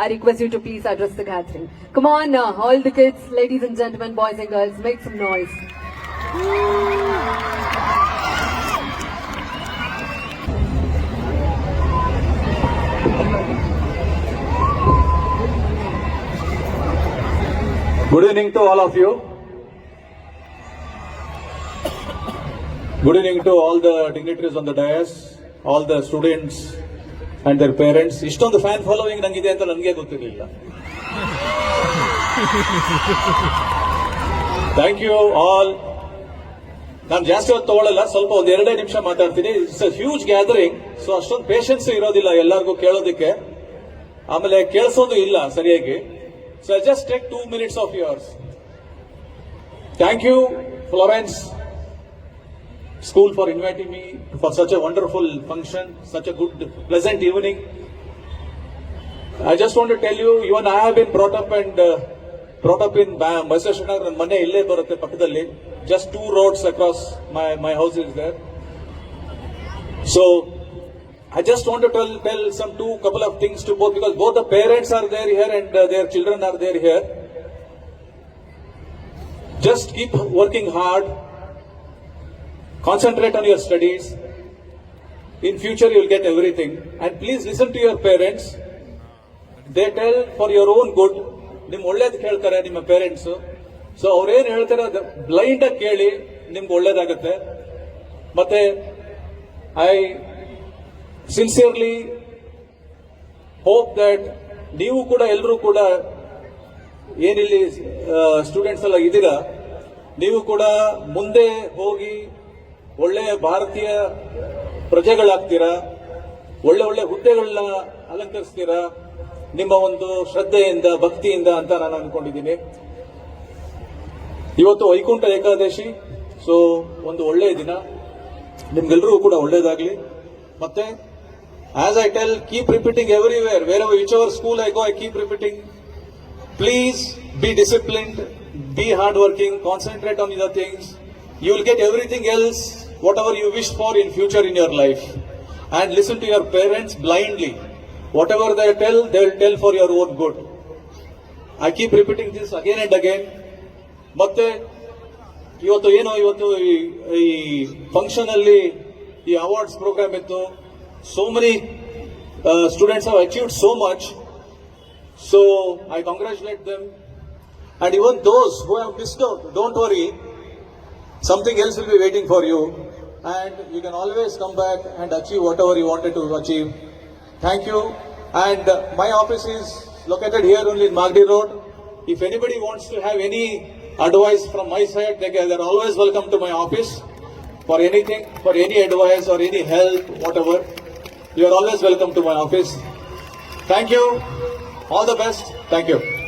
I request you to please address the gathering. Come on, uh, all the kids, ladies and gentlemen, boys and girls, make some noise. Good evening to all of you. Good evening to all the dignitaries on the dais, all the students and their parents ಇಷ್ಟೊಂದು fan following ನಂಗಿದೆ ಅಂತ ನನಗೆ ಗೊತ್ತಿರಲಿಲ್ಲ. Thank you all ನಾನು ಜಾಸ್ತಿ ಹೊತ್ತು ತಗೊಳ್ಳಲ್ಲ ಸ್ವಲ್ಪ ಒಂದ್ ಎರಡೇ ನಿಮಿಷ ಮಾತಾಡ್ತೀನಿ. It's a huge gathering so ಅಷ್ಟೊಂದು ಪೇಷನ್ಸ್ ಇರೋದಿಲ್ಲ ಎಲ್ಲರಿಗೂ ಕೇಳೋದಕ್ಕೆ. ಆಮೇಲೆ ಕೇಳಿಸೋದು ಇಲ್ಲ ಸರಿಯಾಗಿ. So just take two minutes of yours thank you Florence school for inviting me for such a wonderful function, such a good, pleasant evening. I just want to tell you, even I have been brought up and uh, brought up in by Nagar and Mane Ille Barate Pakadalli, just two roads across my, my house is there. So I just want to tell, tell some two couple of things to both because both the parents are there here and uh, their children are there here. Just keep working hard. Concentrate on your studies. In future, you'll get everything. And please listen to your parents. They tell for your own good. ನಿಮ್ ಒಳ್ಳೇದು ಕೇಳ್ತಾರೆ ನಿಮ್ಮ parents so ಅವ್ರೇನ್ ಹೇಳ್ತಾರೆ ಅದು blind ಆಗಿ ಕೇಳಿ ನಿಮ್ಗೆ ಒಳ್ಳೇದಾಗತ್ತೆ ಮತ್ತೆ ಐ ಸಿನ್ಸಿಯರ್ಲಿ ಹೋಪ್ ದಟ್ ನೀವು ಕೂಡ ಎಲ್ಲರೂ ಕೂಡ ಏನಿಲ್ಲಿ ಸ್ಟೂಡೆಂಟ್ಸ್ ಎಲ್ಲ ಇದ್ದೀರಾ ನೀವು ಕೂಡ ಮುಂದೆ ಹೋಗಿ ಒಳ್ಳೆಯ ಭಾರತೀಯ ಪ್ರಜೆಗಳಾಗ್ತೀರಾ? ಒಳ್ಳೆ ಒಳ್ಳೆ ಹುದ್ದೆಗಳನ್ನ ಅಲಂಕರಿಸ್ತೀರಾ? ನಿಮ್ಮ ಒಂದು ಶ್ರದ್ಧೆಯಿಂದ ಭಕ್ತಿಯಿಂದ ಅಂತ ನಾನು ಅನ್ಕೊಂಡಿದ್ದೀನಿ. ಇವತ್ತು ವೈಕುಂಠ ಏಕಾದಶಿ ಸೊ ಒಂದು ಒಳ್ಳೆಯ ದಿನ. ನಿಮ್ಗೆಲ್ರಿಗೂ ಕೂಡ ಒಳ್ಳೇದಾಗ್ಲಿ ಮತ್ತೆ as I tell keep repeating everywhere where which our school I go I keep repeating please be be hard working concentrate on the things you will get everything else, whatever you wish for in future in your life. And listen to your parents blindly. Whatever they tell, they will tell for your own good. I keep repeating this again and again. ಮತ್ತೆ ಇವತ್ತು ಏನೋ ಇವತ್ತು ಈ- ಈ function ಅಲ್ಲಿ ಈ awards program ಇತ್ತು so many students how achieved so much So I congratulate them. And even those who have missed out, don't worry. Something else will be waiting for you. and you can always come back and achieve whatever you wanted to achieve. Thank you. And my office is located here only in Magdi Road. If anybody wants to have any advice from my side, they they're always welcome to my office for anything, for any advice or any help, whatever. You are always welcome to my office. Thank you. All the best. Thank you.